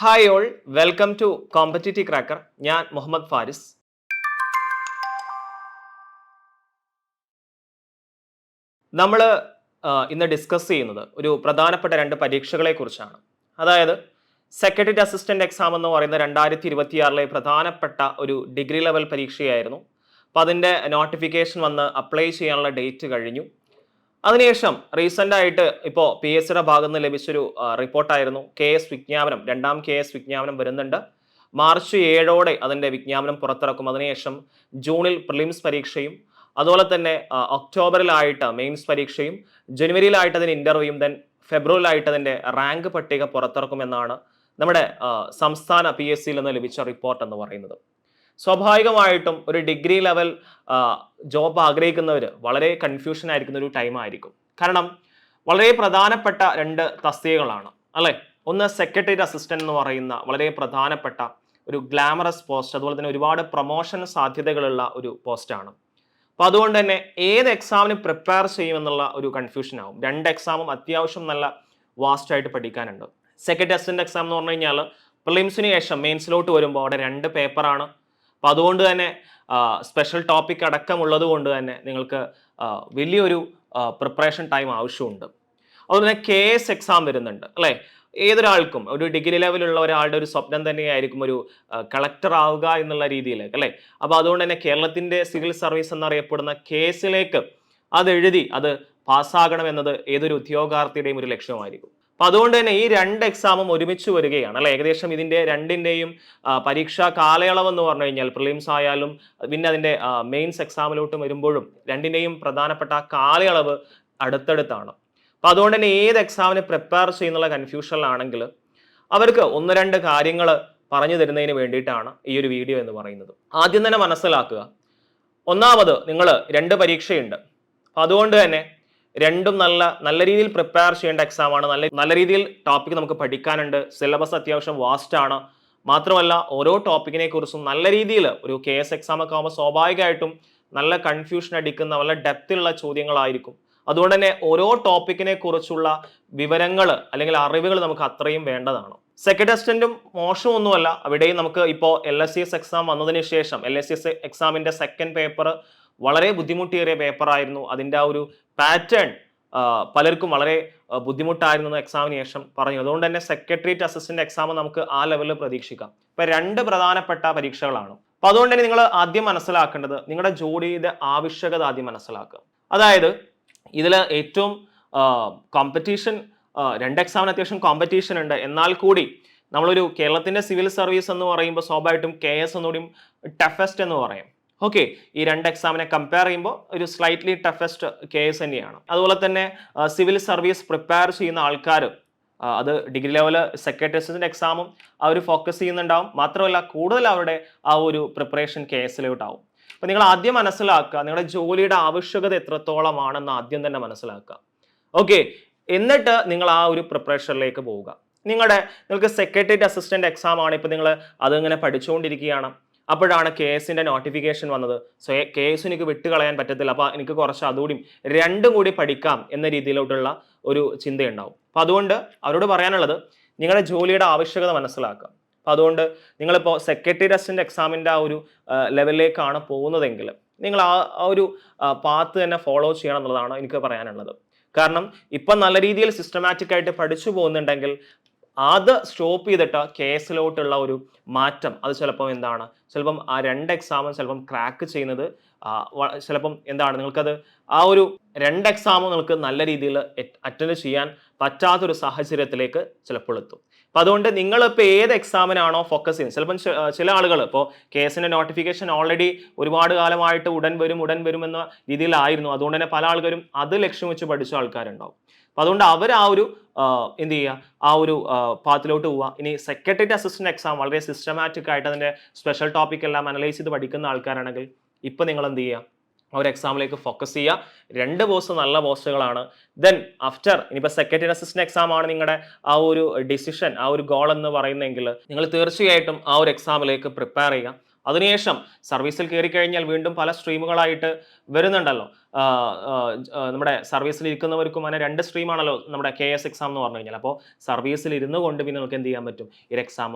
Hi all welcome to competitive cracker ഞാൻ മുഹമ്മദ് ഫാരിസ്. നമ്മൾ ഇന്ന് ഡിസ്കസ് ചെയ്യുന്നത് ഒരു പ്രധാനപ്പെട്ട രണ്ട് പരീക്ഷകളെ കുറിച്ചാണ്. അതായത് സെക്രട്ടറി അസിസ്റ്റന്റ് എക്സാം എന്ന് പറയുന്ന രണ്ടായിരത്തി ഇരുപത്തിയാറിലെ പ്രധാനപ്പെട്ട ഒരു ഡിഗ്രി ലെവൽ പരീക്ഷയായിരുന്നു. അപ്പോൾ അതിന്റെ നോട്ടിഫിക്കേഷൻ വന്ന് അപ്ലൈ ചെയ്യാനുള്ള ഡേറ്റ് കഴിഞ്ഞു. അതിനുശേഷം റീസെന്റ് ആയിട്ട് ഇപ്പോൾ പി എസ് സിയുടെ ഭാഗത്ത് നിന്ന് ലഭിച്ചൊരു റിപ്പോർട്ടായിരുന്നു. കെ എസ് വിജ്ഞാപനം രണ്ടാം കെ എസ് വിജ്ഞാപനം വരുന്നുണ്ട്. മാർച്ച് ഏഴോടെ അതിന്റെ വിജ്ഞാപനം പുറത്തിറക്കും. അതിനുശേഷം ജൂണിൽ പ്രിലിംസ് പരീക്ഷയും അതുപോലെ തന്നെ ഒക്ടോബറിലായിട്ട് മെയിൻസ് പരീക്ഷയും ജനുവരിയിലായിട്ട് അതിന് ഇന്റർവ്യൂയും ദെൻ ഫെബ്രുവരിയിലായിട്ട് അതിന്റെ റാങ്ക് പട്ടിക പുറത്തിറക്കുമെന്നാണ് നമ്മുടെ സംസ്ഥാന പി എസ് സിയിൽ നിന്ന് ലഭിച്ച റിപ്പോർട്ട് എന്ന് പറയുന്നത്. സ്വാഭാവികമായിട്ടും ഒരു ഡിഗ്രി ലെവൽ ജോബ് ആഗ്രഹിക്കുന്നവർ വളരെ കൺഫ്യൂഷൻ ആയിരിക്കുന്ന ഒരു ടൈം ആയിരിക്കും. കാരണം വളരെ പ്രധാനപ്പെട്ട രണ്ട് തസ്തികകളാണ് അല്ലേ? ഒന്ന് സെക്രട്ടറി അസിസ്റ്റന്റ് എന്ന് പറയുന്ന വളരെ പ്രധാനപ്പെട്ട ഒരു ഗ്ലാമറസ് പോസ്റ്റ് അതുപോലെ തന്നെ ഒരുപാട് പ്രൊമോഷൻ സാധ്യതകളുള്ള ഒരു പോസ്റ്റാണ് അപ്പോൾ അതുകൊണ്ട് തന്നെ ഏത് എക്സാമിന് പ്രിപ്പയർ ചെയ്യുമെന്നുള്ള ഒരു കൺഫ്യൂഷൻ ആവും. രണ്ട് എക്സാമും അത്യാവശ്യം നല്ല വാസ്റ്റായിട്ട് പഠിക്കാനുണ്ട്. സെക്രട്ടറി അസിസ്റ്റന്റ് എക്സാം എന്ന് പറഞ്ഞു കഴിഞ്ഞാൽ പ്രിലിംസിന് ശേഷം മെയിൻസിലോട്ട് വരുമ്പോൾ അവിടെ രണ്ട് പേപ്പറാണ് അപ്പോൾ അതുകൊണ്ട് തന്നെ സ്പെഷ്യൽ ടോപ്പിക് അടക്കമുള്ളത് കൊണ്ട് തന്നെ നിങ്ങൾക്ക് വലിയൊരു പ്രിപ്പറേഷൻ ടൈം ആവശ്യമുണ്ട്. അതുപോലെ തന്നെ കെ എസ് എക്സാം വരുന്നുണ്ട് അല്ലേ? ഏതൊരാൾക്കും ഒരു ഡിഗ്രി ലെവലുള്ള ഒരാളുടെ ഒരു സ്വപ്നം തന്നെയായിരിക്കും ഒരു കളക്ടർ ആവുക എന്നുള്ള രീതിയിലേക്ക് അല്ലേ? അപ്പോൾ അതുകൊണ്ട് തന്നെ കേരളത്തിന്റെ സിവിൽ സർവീസ് എന്നറിയപ്പെടുന്ന കേസിലേക്ക് അതെഴുതി അത് പാസ്സാകണം എന്നത് ഏതൊരു ഉദ്യോഗാർത്ഥിയുടെയും ഒരു ലക്ഷ്യമായിരിക്കും. അപ്പൊ അതുകൊണ്ട് തന്നെ ഈ രണ്ട് എക്സാമും ഒരുമിച്ച് വരികയാണ് അല്ലെ? ഏകദേശം ഇതിന്റെ രണ്ടിന്റെയും പരീക്ഷാ കാലയളവ് എന്ന് പറഞ്ഞു കഴിഞ്ഞാൽ പ്രിലിംസ് ആയാലും പിന്നെ അതിന്റെ മെയിൻസ് എക്സാമിലോട്ട് വരുമ്പോഴും രണ്ടിന്റെയും പ്രധാനപ്പെട്ട കാലയളവ് അടുത്തടുത്താണ്. അപ്പൊ അതുകൊണ്ട് തന്നെ ഏത് എക്സാമിന് പ്രിപ്പയർ ചെയ്യുന്നുള്ള കൺഫ്യൂഷനിലാണെങ്കിൽ അവർക്ക് ഒന്ന് രണ്ട് കാര്യങ്ങൾ പറഞ്ഞു തരുന്നതിന് വേണ്ടിയിട്ടാണ് ഈ ഒരു വീഡിയോ എന്ന് പറയുന്നത്. ആദ്യം തന്നെ മനസ്സിലാക്കുക. ഒന്നാമത് നിങ്ങൾ രണ്ട് പരീക്ഷയുണ്ട്. അതുകൊണ്ട് തന്നെ രണ്ടും നല്ല നല്ല രീതിയിൽ പ്രിപ്പയർ ചെയ്യേണ്ട എക്സാമാണ് നല്ല നല്ല രീതിയിൽ ടോപ്പിക് നമുക്ക് പഠിക്കാനുണ്ട്. സിലബസ് അത്യാവശ്യം വാസ്റ്റ് ആണ്. മാത്രമല്ല ഓരോ ടോപ്പിക്കിനെ കുറിച്ചും നല്ല രീതിയിൽ ഒരു കെ എസ് എക്സാം ഒക്കെ ആകുമ്പോൾ സ്വാഭാവികമായിട്ടും നല്ല കൺഫ്യൂഷൻ അടിക്കുന്ന നല്ല ഡെപ്തിലുള്ള ചോദ്യങ്ങളായിരിക്കും. അതുകൊണ്ട് തന്നെ ഓരോ ടോപ്പിക്കിനെ കുറിച്ചുള്ള വിവരങ്ങൾ അല്ലെങ്കിൽ അറിവുകൾ നമുക്ക് അത്രയും വേണ്ടതാണ്. സെക്കൻഡ് അസിസ്റ്റന്റും മോശമൊന്നുമല്ല. അവിടെയും നമുക്ക് ഇപ്പോൾ L S C S exam വന്നതിന് ശേഷം എൽ എസ് സി എസ് എക്സാമിന്റെ സെക്കൻഡ് പേപ്പർ വളരെ ബുദ്ധിമുട്ടേറിയ പേപ്പറായിരുന്നു അതിന്റെ ആ ഒരു പാറ്റേൺ പലർക്കും വളരെ ബുദ്ധിമുട്ടായിരുന്നു എക്സാമിന് ശേഷം പറഞ്ഞു അതുകൊണ്ട് തന്നെ സെക്രട്ടേറിയറ്റ് അസിസ്റ്റന്റ് എക്സാം നമുക്ക് ആ ലെവലിൽ പ്രതീക്ഷിക്കാം. ഇപ്പൊ രണ്ട് പ്രധാനപ്പെട്ട പരീക്ഷകളാണ്. അപ്പൊ അതുകൊണ്ട് തന്നെ നിങ്ങൾ ആദ്യം മനസ്സിലാക്കേണ്ടത് നിങ്ങളുടെ ജോലിയുടെ ആവശ്യകത ആദ്യം മനസ്സിലാക്കുക. അതായത് ഇതിൽ ഏറ്റവും കോമ്പറ്റീഷൻ രണ്ട് എക്സാമിന് അത്യാവശ്യം കോമ്പറ്റീഷൻ ഉണ്ട്. എന്നാൽ കൂടി നമ്മളൊരു കേരളത്തിന്റെ സിവിൽ സർവീസ് എന്ന് പറയുമ്പോൾ സ്വാഭാവികമായിട്ടും കെ എസ് ഒന്നുകൂടി ടഫസ്റ്റ് എന്ന് പറയും. ഓക്കെ ഈ രണ്ട് എക്സാമിനെ കമ്പയർ ചെയ്യുമ്പോൾ ഒരു സ്ലൈറ്റ്ലി ടഫസ്റ്റ് കേസ് തന്നെയാണ്. അതുപോലെ തന്നെ സിവിൽ സർവീസ് പ്രിപ്പയർ ചെയ്യുന്ന ആൾക്കാർ അത് ഡിഗ്രി ലെവൽ സെക്രട്ടറി അസിസ്റ്റന്റ് എക്സാമും അവർ ഫോക്കസ് ചെയ്യുന്നുണ്ടാവും. മാത്രമല്ല കൂടുതൽ അവരുടെ ആ ഒരു പ്രിപ്പറേഷൻ കെ എസിലോട്ടാവും അപ്പൊ നിങ്ങൾ ആദ്യം മനസ്സിലാക്കുക നിങ്ങളുടെ ജോലിയുടെ ആവശ്യകത എത്രത്തോളമാണെന്ന് ആദ്യം തന്നെ മനസ്സിലാക്കുക. ഓക്കെ എന്നിട്ട് നിങ്ങൾ ആ ഒരു പ്രിപ്പറേഷനിലേക്ക് പോവുക. നിങ്ങളുടെ നിങ്ങൾക്ക് സെക്രട്ടേറിയറ്റ് അസിസ്റ്റന്റ് എക്സാം ആണ് ഇപ്പൊ നിങ്ങൾ അതിങ്ങനെ പഠിച്ചുകൊണ്ടിരിക്കുകയാണ്. അപ്പോഴാണ് കെ എസിന്റെ നോട്ടിഫിക്കേഷൻ വന്നത്. സോ കെ എസ് എനിക്ക് വിട്ടുകളയാൻ പറ്റത്തില്ല. അപ്പോൾ എനിക്ക് കുറച്ച് അതുകൂടി രണ്ടും കൂടി പഠിക്കാം എന്ന രീതിയിലോട്ടുള്ള ഒരു ചിന്തയുണ്ടാവും. അപ്പോൾ അതുകൊണ്ട് അവരോട് പറയാനുള്ളത് നിങ്ങളുടെ ജോലിയുടെ ആവശ്യകത മനസ്സിലാക്കുക. അപ്പോൾ അതുകൊണ്ട് നിങ്ങളിപ്പോൾ സെക്രട്ടറി അസിസ്റ്റന്റ് എക്സാമിന്റെ ആ ഒരു ലെവലിലേക്കാണ് പോകുന്നതെങ്കിൽ നിങ്ങൾ ആ ആ ഒരു പാത്ത് തന്നെ ഫോളോ ചെയ്യണം എന്നുള്ളതാണ് എനിക്ക് പറയാനുള്ളത്. കാരണം ഇപ്പം നല്ല രീതിയിൽ സിസ്റ്റമാറ്റിക് ആയിട്ട് പഠിച്ചു പോകുന്നുണ്ടെങ്കിൽ അത് സ്റ്റോപ്പ് ചെയ്തിട്ട് കേസിലോട്ടുള്ള ഒരു മാറ്റം. അത് ചിലപ്പം എന്താണ്? ചിലപ്പം ആ രണ്ട് എക്സാമും ചിലപ്പം ക്രാക്ക് ചെയ്യുന്നത് ചിലപ്പം എന്താണ്? നിങ്ങൾക്കത് ആ ഒരു രണ്ട് എക്സാമും നിങ്ങൾക്ക് നല്ല രീതിയിൽ അറ്റൻഡ് ചെയ്യാൻ പറ്റാത്തൊരു സാഹചര്യത്തിലേക്ക് ചിലപ്പോൾ എത്തും. അപ്പം അതുകൊണ്ട് നിങ്ങൾ ഇപ്പോൾ ഏത് എക്സാമിനാണോ ഫോക്കസ് ചെയ്യുന്നത്? ചിലപ്പം ചില ആളുകൾ ഇപ്പോൾ കേസിന്റെ നോട്ടിഫിക്കേഷൻ ഓൾറെഡി ഒരുപാട് കാലമായിട്ട് ഉടൻ വരും ഉടൻ വരും എന്ന രീതിയിലായിരുന്നു. അതുകൊണ്ട് തന്നെ പല ആൾക്കാരും അത് ലക്ഷ്യം വെച്ച് പഠിച്ച ആൾക്കാരുണ്ടാവും. അപ്പോൾ അതുകൊണ്ട് അവർ ആ ഒരു എന്ത് ചെയ്യുക? ആ ഒരു പാത്തിലോട്ട് പോവുക. ഇനി സെക്രട്ടറി അസിസ്റ്റന്റ് എക്സാം വളരെ സിസ്റ്റമാറ്റിക് ആയിട്ട് അതിന്റെ സ്പെഷ്യൽ ടോപ്പിക് എല്ലാം അനലൈസ് ചെയ്ത് പഠിക്കുന്ന ആൾക്കാരാണെങ്കിൽ ഇപ്പം നിങ്ങൾ എന്ത് ചെയ്യുക? ആ ഒരു എക്സാമിലേക്ക് ഫോക്കസ് ചെയ്യുക. രണ്ട് ബോസ് നല്ല പോസ്റ്റുകളാണ് ദെൻ ആഫ്റ്റർ ഇനിയിപ്പോൾ സെക്രട്ടറി അസിസ്റ്റന്റ് എക്സാം ആണ് നിങ്ങളുടെ ആ ഒരു ഡിസിഷൻ ആ ഒരു ഗോൾ എന്ന് പറയുന്നെങ്കിൽ നിങ്ങൾ തീർച്ചയായിട്ടും ആ ഒരു എക്സാമിലേക്ക് പ്രിപ്പയർ ചെയ്യുക. അതിനുശേഷം സർവീസിൽ കയറി കഴിഞ്ഞാൽ വീണ്ടും പല സ്ട്രീമുകളായിട്ട് വരുന്നുണ്ടല്ലോ. നമ്മുടെ സർവീസിൽ ഇരിക്കുന്നവർക്കും അങ്ങനെ രണ്ട് സ്ട്രീമാണല്ലോ നമ്മുടെ കെ എസ് എക്സാം എന്ന് പറഞ്ഞു കഴിഞ്ഞാൽ അപ്പോൾ സർവീസിൽ ഇരുന്ന് കൊണ്ട് പിന്നെ നമുക്ക് എന്ത് ചെയ്യാൻ പറ്റും? ഈ എക്സാം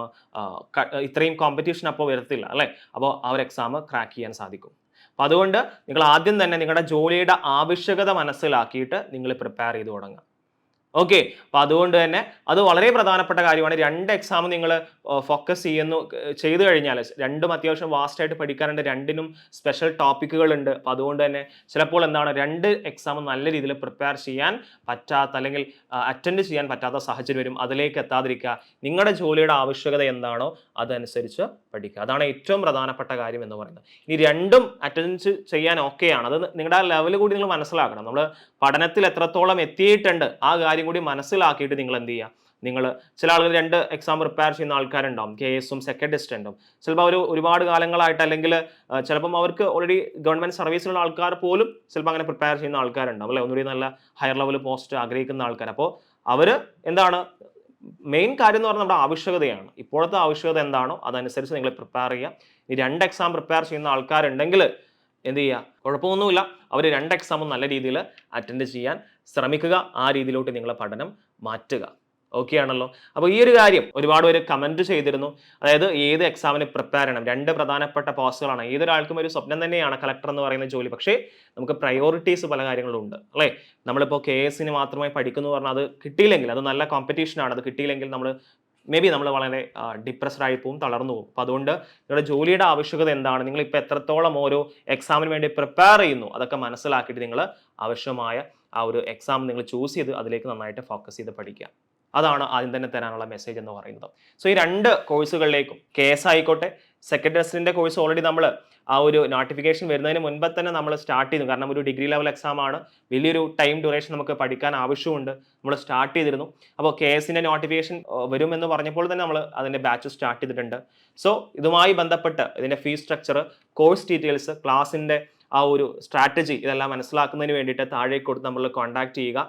ഇത്രയും കോമ്പറ്റീഷൻ അപ്പോൾ വരത്തില്ല അല്ലേ? അപ്പോൾ ആ ഒരു എക്സാം ക്രാക്ക് ചെയ്യാൻ സാധിക്കും. അപ്പോൾ അതുകൊണ്ട് നിങ്ങൾ ആദ്യം തന്നെ നിങ്ങളുടെ ജോലിയുടെ ആവശ്യകത മനസ്സിലാക്കിയിട്ട് നിങ്ങൾ പ്രിപ്പയർ ചെയ്ത് തുടങ്ങുക. ഓക്കെ അപ്പോൾ അതുകൊണ്ട് തന്നെ അത് വളരെ പ്രധാനപ്പെട്ട കാര്യമാണ്. രണ്ട് എക്സാം നിങ്ങൾ ഫോക്കസ് ചെയ്യുന്നു ചെയ്തു കഴിഞ്ഞാൽ രണ്ടും അത്യാവശ്യം വാസ്റ്റായിട്ട് പഠിക്കാനുണ്ട്. രണ്ടിനും സ്പെഷ്യൽ ടോപ്പിക്കുകളുണ്ട് അപ്പോൾ അതുകൊണ്ട് തന്നെ ചിലപ്പോൾ എന്താണ് രണ്ട് എക്സാം നല്ല രീതിയിൽ പ്രിപ്പയർ ചെയ്യാൻ പറ്റാത്ത അല്ലെങ്കിൽ അറ്റൻഡ് ചെയ്യാൻ പറ്റാത്ത സാഹചര്യം വരും. അതിലേക്ക് എത്താതിരിക്കുക. നിങ്ങളുടെ ജോലിയുടെ ആവശ്യകത എന്താണോ അതനുസരിച്ച് പഠിക്കുക. അതാണ് ഏറ്റവും പ്രധാനപ്പെട്ട കാര്യം എന്ന് പറയുന്നത്. ഇനി രണ്ടും അറ്റൻഡ് ചെയ്യാൻ ഓക്കെയാണ് അത് നിങ്ങളുടെ ലെവൽ കൂടി നിങ്ങൾ മനസ്സിലാക്കണം. നമ്മൾ പഠനത്തിൽ എത്രത്തോളം എത്തിയിട്ടുണ്ട് ആ കാര്യം കൂടി മനസ്സിലാക്കിയിട്ട് നിങ്ങൾ എന്ത് ചെയ്യുക നിങ്ങൾ ചില ആളുകൾ രണ്ട് എക്സാം പ്രിപ്പയർ ചെയ്യുന്ന ആൾക്കാരുണ്ടാവും കെ എസും സെക്കൻഡ് ഡിസ്റ്റന്റും ചിലപ്പോൾ അവർ ഒരുപാട് കാലങ്ങളായിട്ട് അല്ലെങ്കിൽ ചിലപ്പം അവർക്ക് ഓൾറെഡി ഗവൺമെന്റ് സർവീസിലുള്ള ആൾക്കാർ പോലും ചിലപ്പോൾ അങ്ങനെ പ്രിപ്പയർ ചെയ്യുന്ന ആൾക്കാരുണ്ടാവും അല്ലെ? ഒന്നുകൂടി നല്ല ഹയർ ലെവൽ പോസ്റ്റ് ആഗ്രഹിക്കുന്ന ആൾക്കാർ അപ്പോൾ അവർ എന്താണ്? മെയിൻ കാര്യം എന്ന് പറഞ്ഞാൽ നമ്മുടെ ആവശ്യകതയാണ്. ഇപ്പോഴത്തെ ആവശ്യകത എന്താണോ അതനുസരിച്ച് നിങ്ങൾ പ്രിപ്പയർ ചെയ്യുക. ഈ രണ്ട് എക്സാം പ്രിപ്പയർ ചെയ്യുന്ന ആൾക്കാരുണ്ടെങ്കിൽ എന്ത് ചെയ്യുക കുഴപ്പമൊന്നുമില്ല. അവർ രണ്ട് എക്സാമും നല്ല രീതിയിൽ അറ്റൻഡ് ചെയ്യാൻ ശ്രമിക്കുക. ആ രീതിയിലോട്ട് നിങ്ങളെ പഠനം മാറ്റുക. ഓക്കെ ആണല്ലോ? അപ്പോൾ ഈ ഒരു കാര്യം ഒരുപാട് പേര് കമന്റ് ചെയ്തിരുന്നു. അതായത് ഏത് എക്സാമിന് പ്രിപ്പയർ ചെയ്യണം? രണ്ട് പ്രധാനപ്പെട്ട പോസ്റ്റുകളാണ് ഏതൊരാൾക്കും ഒരു സ്വപ്നം തന്നെയാണ് കളക്ടർ എന്ന് പറയുന്ന ജോലി. പക്ഷേ നമുക്ക് പ്രയോറിറ്റീസ് പല കാര്യങ്ങളും ഉണ്ട്. അല്ലേ? നമ്മളിപ്പോൾ കെ എസിന് മാത്രമായി പഠിക്കുന്നു പറഞ്ഞാൽ അത് കിട്ടിയില്ലെങ്കിൽ അത് നല്ല കോമ്പറ്റീഷനാണ് അത് കിട്ടിയില്ലെങ്കിൽ നമ്മൾ മേ ബി നമ്മൾ വളരെ ഡിപ്രസ്ഡ് ആയി പോവും തളർന്നു പോകും. അപ്പോൾ അതുകൊണ്ട് നിങ്ങളുടെ ജോലിയുടെ ആവശ്യകത എന്താണ്? നിങ്ങൾ ഇപ്പോൾ എത്രത്തോളം ഓരോ എക്സാമിന് വേണ്ടി പ്രിപ്പയർ ചെയ്യുന്നു? അതൊക്കെ മനസ്സിലാക്കിയിട്ട് നിങ്ങൾ ആവശ്യമായ ആ ഒരു എക്സാം നിങ്ങൾ ചൂസ് ചെയ്ത് അതിലേക്ക് നന്നായിട്ട് ഫോക്കസ് ചെയ്ത് പഠിക്കുക. അതാണ് ആദ്യം തന്നെ തരാനുള്ള മെസ്സേജ് എന്ന് പറയുന്നത്. സോ ഈ രണ്ട് കോഴ്സുകളിലേക്കും കേസ് ആയിക്കോട്ടെ സെക്കൻഡ് ടെസ്റ്റിന്റെ കോഴ്സ് ഓൾറെഡി നമ്മൾ ആ ഒരു നോട്ടിഫിക്കേഷൻ വരുന്നതിന് മുൻപേ തന്നെ നമ്മൾ സ്റ്റാർട്ട് ചെയ്തു. കാരണം ഒരു ഡിഗ്രി ലെവൽ എക്സാം ആണ്. വലിയൊരു ടൈം ഡ്യൂറേഷൻ നമുക്ക് പഠിക്കാൻ ആവശ്യമുണ്ട് നമ്മൾ സ്റ്റാർട്ട് ചെയ്തിരുന്നു. അപ്പോൾ കെ എസിന്റെ നോട്ടിഫിക്കേഷൻ വരുമെന്ന് പറഞ്ഞപ്പോൾ തന്നെ നമ്മൾ അതിന്റെ ബാച്ച് സ്റ്റാർട്ട് ചെയ്തിട്ടുണ്ട്. സോ ഇതുമായി ബന്ധപ്പെട്ട് ഇതിന്റെ ഫീസ് സ്ട്രക്ചർ കോഴ്സ് ഡീറ്റെയിൽസ് ക്ലാസ്സിന്റെ ആ ഒരു സ്ട്രാറ്റജി ഇതെല്ലാം മനസ്സിലാക്കുന്നതിന് വേണ്ടിയിട്ട് താഴേക്ക് കൊടുത്ത് നമ്മൾ കോൺടാക്ട് ചെയ്യുക.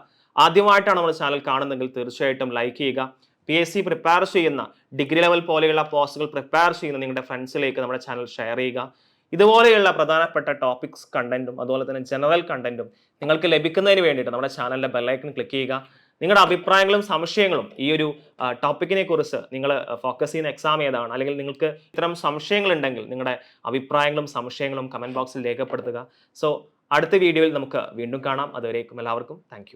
ആദ്യമായിട്ടാണ് നമ്മൾ ചാനൽ കാണുന്നതെങ്കിൽ തീർച്ചയായിട്ടും ലൈക്ക് ചെയ്യുക. പി എസ് സി പ്രിപ്പയർ ചെയ്യുന്ന ഡിഗ്രി ലെവൽ പോലെയുള്ള പോസ്റ്റുകൾ പ്രിപ്പയർ ചെയ്യുന്ന നിങ്ങളുടെ ഫ്രണ്ട്സിലേക്ക് നമ്മുടെ ചാനൽ ഷെയർ ചെയ്യുക. ഇതുപോലെയുള്ള പ്രധാനപ്പെട്ട ടോപ്പിക്സ് കണ്ടന്റും അതുപോലെ തന്നെ ജനറൽ കണ്ടന്റും നിങ്ങൾക്ക് ലഭിക്കുന്നതിന് വേണ്ടിയിട്ട് നമ്മുടെ ചാനലിന്റെ ബെല്ലൈക്കൺ ക്ലിക്ക് ചെയ്യുക. നിങ്ങളുടെ അഭിപ്രായങ്ങളും സംശയങ്ങളും ഈ ഒരു ടോപ്പിക്കിനെ കുറിച്ച് നിങ്ങൾ ഫോക്കസ് ചെയ്യുന്ന എക്സാം ഏതാണ്? അല്ലെങ്കിൽ നിങ്ങൾക്ക് ഇത്തരം സംശയങ്ങൾ ഉണ്ടെങ്കിൽ നിങ്ങളുടെ അഭിപ്രായങ്ങളും സംശയങ്ങളും കമന്റ് ബോക്സിൽ രേഖപ്പെടുത്തുക. സോ അടുത്ത വീഡിയോയിൽ നമുക്ക് വീണ്ടും കാണാം. അതുവരേക്കും എല്ലാവർക്കും. താങ്ക്